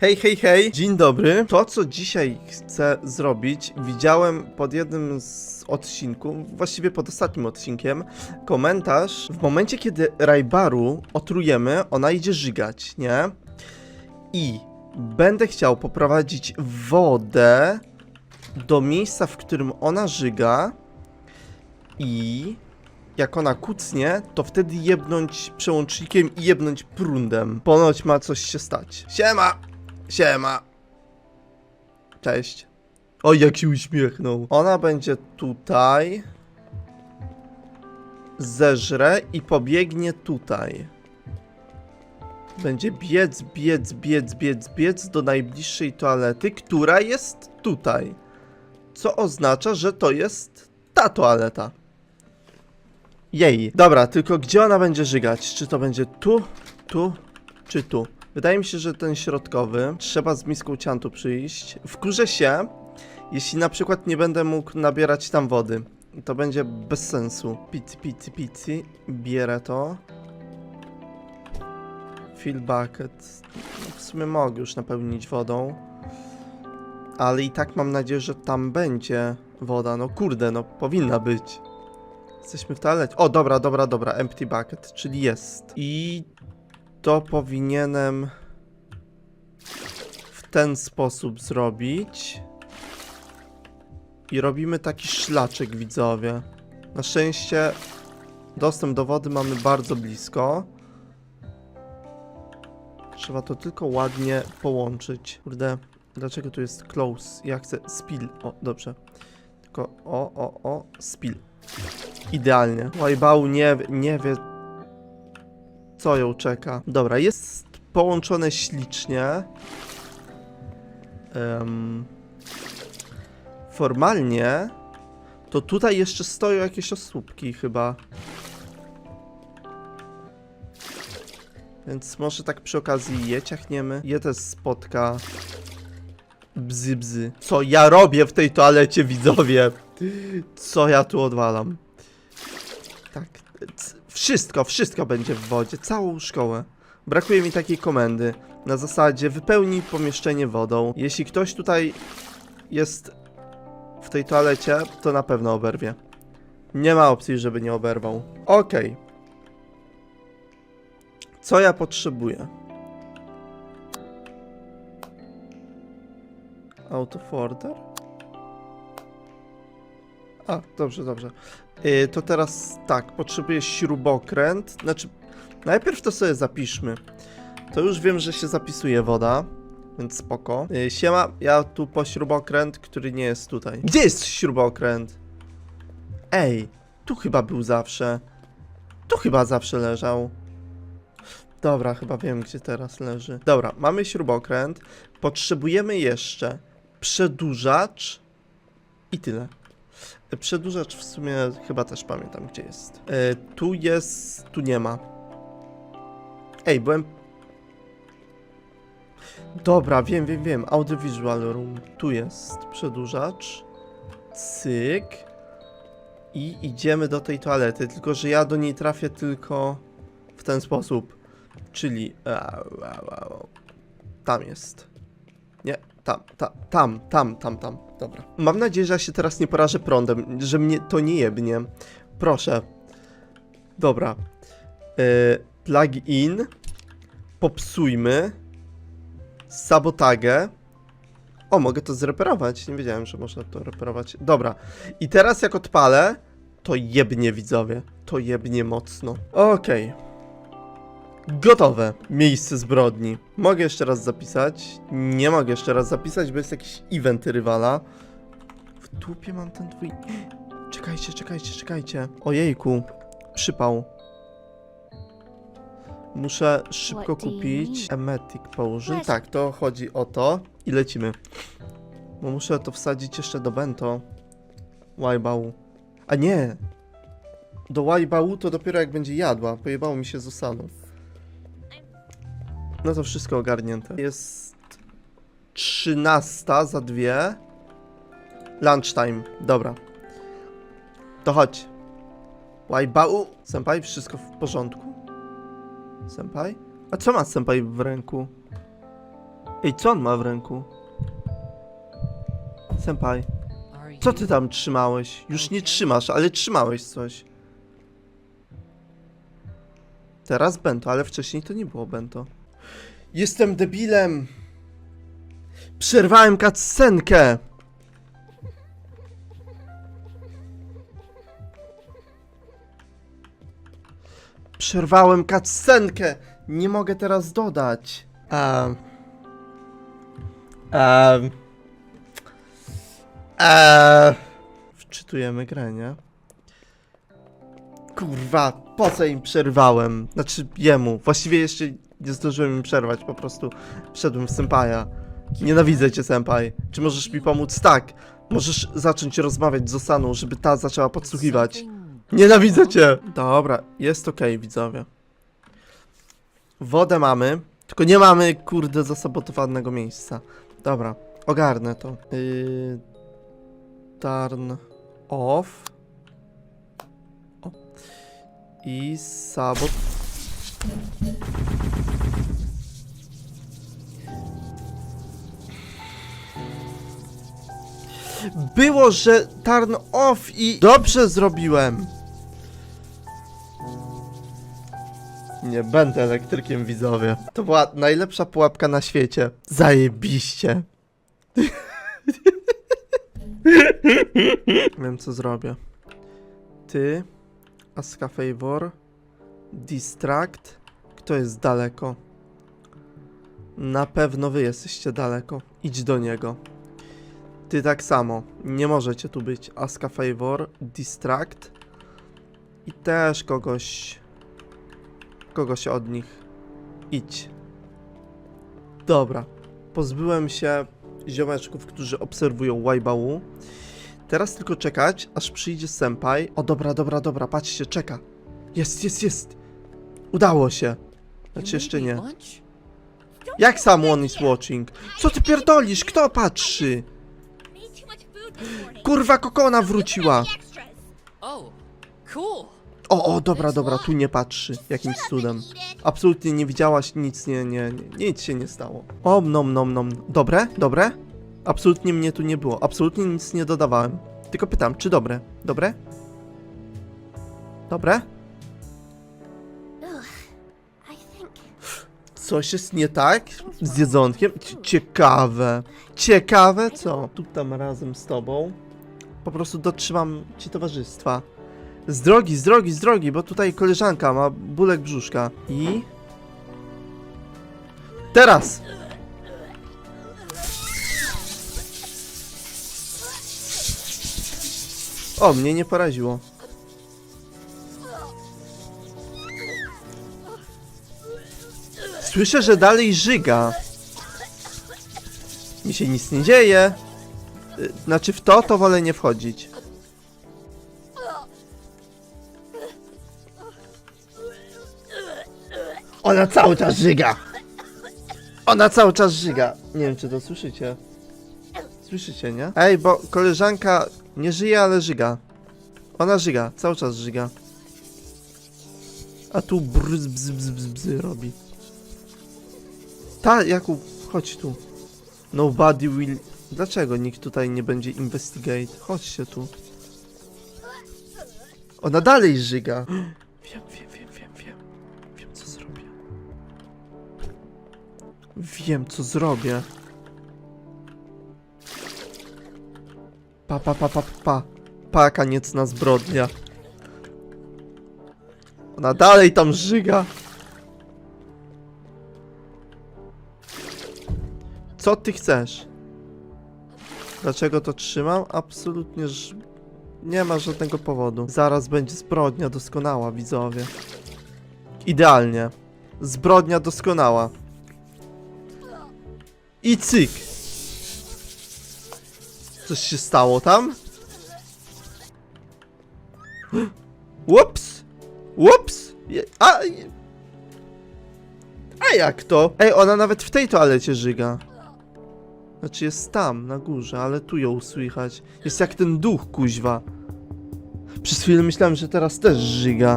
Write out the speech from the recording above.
Hej, hej, hej, dzień dobry. To, co dzisiaj chcę zrobić, widziałem pod jednym z odcinków, właściwie pod ostatnim odcinkiem, komentarz. W momencie, kiedy Rajbaru otrujemy, ona idzie żygać, nie? I będę chciał poprowadzić wodę do miejsca, w którym ona żyga i jak ona kucnie, to wtedy jebnąć przełącznikiem i jebnąć prądem. Ponoć ma coś się stać. Siema! Siema. Cześć. Oj, jak się uśmiechnął. Ona będzie tutaj. Zeżre i pobiegnie tutaj. Będzie biec, biec, biec, biec, biec do najbliższej toalety, która jest tutaj. Co oznacza, że to jest ta toaleta. Jej. Dobra, tylko gdzie ona będzie żygać? Czy to będzie tu, tu, czy tu? Wydaje mi się, że ten środkowy. Trzeba z miską ciantu przyjść. Wkurzę się, jeśli na przykład nie będę mógł nabierać tam wody. To będzie bez sensu. Pici, pici, pici. Bierę to. Fill bucket. No, w sumie mogę już napełnić wodą. Ale i tak mam nadzieję, że tam będzie woda. No kurde, no powinna być. Jesteśmy w toalecie. O, dobra, dobra, dobra. Empty bucket, czyli jest. I to powinienem w ten sposób zrobić. I robimy taki szlaczek, widzowie. Na szczęście dostęp do wody mamy bardzo blisko. Trzeba to tylko ładnie połączyć. Kurde, dlaczego tu jest close? Ja chcę spill. O, dobrze. Tylko o, o, o, spill. Idealnie. Łajbał nie, nie wie, co ją czeka. Dobra, jest połączone ślicznie. Em, formalnie to tutaj jeszcze stoją jakieś osłupki chyba. Więc może tak przy okazji je ciachniemy. Je też spotka. Bzy, bzy. Co ja robię w tej toalecie, widzowie? Co ja tu odwalam? Tak. Wszystko, wszystko będzie w wodzie. Całą szkołę. Brakuje mi takiej komendy. Na zasadzie wypełnij pomieszczenie wodą. Jeśli ktoś tutaj jest w tej toalecie, to na pewno oberwie. Nie ma opcji, żeby nie oberwał. Okej. Co ja potrzebuję? Out of order? A, dobrze, dobrze. Yy, to teraz tak, potrzebuję śrubokręt. Znaczy, najpierw to sobie zapiszmy. To już wiem, że się zapisuje woda, więc spoko. Yy, siema, ja tu po śrubokręt, który nie jest tutaj. Gdzie jest śrubokręt? Ej, tu chyba był zawsze. Tu chyba zawsze leżał. Dobra, chyba wiem, gdzie teraz leży. Dobra, mamy śrubokręt. Potrzebujemy jeszcze przedłużacz i tyle. Przedłużacz w sumie chyba też pamiętam, gdzie jest. E, tu jest... tu nie ma. Ej, byłem... Dobra, wiem, wiem, wiem. Audiovisual room. Tu jest przedłużacz. Cyk. I idziemy do tej toalety, tylko że ja do niej trafię tylko w ten sposób. Czyli... Tam jest. Nie, tam, ta, tam, tam, tam, tam. Dobra. Mam nadzieję, że ja się teraz nie porażę prądem, że mnie to nie jebnie. Proszę. Dobra. Yy, plugin. Popsujmy. Sabotagę. O, mogę to zreperować. Nie wiedziałem, że można to reperować. Dobra. I teraz jak odpalę, to jebnie widzowie. To jebnie mocno. Okej. Gotowe. Miejsce zbrodni. Mogę jeszcze raz zapisać. Nie mogę jeszcze raz zapisać, bo jest jakiś event rywala. W dupie mam ten twój... Czekajcie, czekajcie, czekajcie. Ojejku. Przypał. Muszę szybko kupić emetic. Weź. Tak, to chodzi o to. I lecimy. Bo muszę to wsadzić jeszcze do bento. Łajbału. A nie! Do łajbału to dopiero jak będzie jadła. Pojebało mi się z osaną. No to wszystko ogarnięte. Jest 13 za dwie. Lunchtime. Dobra. To chodź. Łajbału. Senpai, wszystko w porządku? Senpai? A co ma senpai w ręku? Ej, co on ma w ręku? Senpai, co ty tam trzymałeś? Już nie trzymasz, ale trzymałeś coś. Teraz bento, ale wcześniej to nie było bento. Jestem debilem! Przerwałem cutscenkę! Przerwałem cutscenkę! Nie mogę teraz dodać. Um. Um. Eee, wczytujemy grę, nie? Kurwa, po co im przerwałem? Znaczy jemu. Właściwie jeszcze nie zdążyłem im przerwać, po prostu wszedłem w Sempaja. Nienawidzę cię, Senpai. Czy możesz mi pomóc? Tak. Możesz zacząć rozmawiać z Osaną, żeby ta zaczęła podsłuchiwać. Nienawidzę cię! Dobra, jest okej, widzowie. Wodę mamy, tylko nie mamy, kurde, zasabotowanego miejsca. Dobra, ogarnę to. Yy, turn off. O. I sabot. Było, że turn off i dobrze zrobiłem. Nie będę elektrykiem widzowie. To była najlepsza pułapka na świecie. Zajebiście. Wiem co zrobię. Ty, Aska Favor, Distract. Kto jest daleko? Na pewno wy jesteście daleko. Idź do niego. Ty tak samo. Nie możecie tu być. Aska Favor, Distract. I też kogoś. Kogoś od nich. Idź. Dobra. Pozbyłem się ziomeczków, którzy obserwują Waibału. Teraz tylko czekać, aż przyjdzie senpai. O, dobra, dobra, dobra, patrzcie, czeka. Jest, jest, jest. Udało się. Znaczy jeszcze nie. Jak someone is watching? Co ty pierdolisz? Kto patrzy? Kurwa, kokona wróciła. O, o, dobra, dobra, tu nie patrzy. Jakimś cudem. Absolutnie nie widziałaś, nic nie, nie, nie nic się nie stało. O, nom, nom, nom. Dobre? Dobre? Absolutnie mnie tu nie było. Absolutnie nic nie dodawałem. Tylko pytam, czy dobre? Dobre? Dobre? Coś jest nie tak z jedzonkiem? Cie- Ciekawe. Ciekawe co? Tu tam razem z tobą. Po prostu dotrzymam ci towarzystwa. Z drogi, z drogi, z drogi, bo tutaj koleżanka ma bólek brzuszka. I... Teraz! O, mnie nie poraziło. Słyszę, że dalej żyga. Mi się nic nie dzieje. Y, Znaczy w to, to wolę nie wchodzić. Ona cały czas żyga! Ona cały czas żyga! Nie wiem, czy to słyszycie. Słyszycie, nie? Ej, bo koleżanka nie żyje, ale żyga. Ona żyga, cały czas żyga. A tu brz, bz, bz, bz, bz robi. Ta, Jakub, chodź tu. Nobody will... Dlaczego nikt tutaj nie będzie investigate? Chodźcie tu. Ona dalej żyga. Wiem, wiem, wiem, wiem, wiem. Wiem, co zrobię. Wiem, co zrobię. Pa, pa, pa, pa, pa. Paka niecna zbrodnia. Ona dalej tam żyga. Co ty chcesz? Dlaczego to trzymam? Absolutnie ż... nie ma żadnego powodu. Zaraz będzie zbrodnia doskonała, widzowie. Idealnie. Zbrodnia doskonała. I cyk. Coś się stało tam? Ups! Ups! A, a jak to? Ej, ona nawet w tej toalecie żyga. Znaczy jest tam, na górze, ale tu ją słychać. Jest jak ten duch, kuźwa. Przez chwilę myślałem, że teraz też żyga.